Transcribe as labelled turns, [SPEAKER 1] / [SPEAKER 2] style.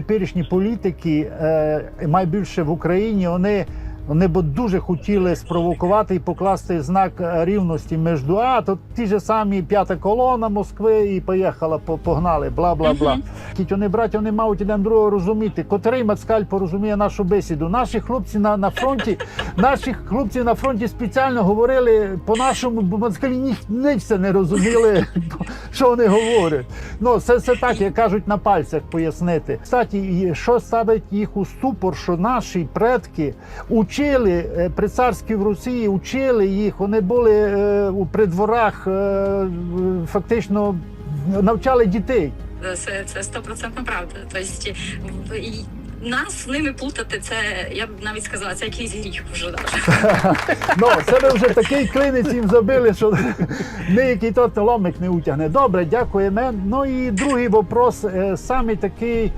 [SPEAKER 1] теперішні політики, е, найбільше в Україні, вони. Вони б дуже хотіли спровокувати і покласти знак е, рівності між а то ті ж самі п'ята колона Москви і поїхала, по- погнали, бла бла бла.
[SPEAKER 2] Мгм.
[SPEAKER 1] Ті вони браті, вони мають один другого розуміти. Котрий Мацкаль порозуміє нашу бесіду. Наші хлопці на, на фронті, наші хлопці на фронті спеціально говорили по-нашому, бо Мацкалі ні, ніч це не розуміли, що вони говорять. Ну, це, це так, як кажуть, на пальцях пояснити. Кстати, що ставить їх у ступор, що наші предки учили е, при царській в Росії, учили їх, вони були е, у придворах, е, фактично навчали дітей.
[SPEAKER 2] Це це стопроцентна правда. Тобто нас з ними плутати, це я б навіть сказала, це якийсь гріх вже.
[SPEAKER 1] Ну, це ви вже такий клинець їм забили, що ніякий тот ломик не утягне. Добре, дякуємо. Ну і другий вопрос, е, самий такий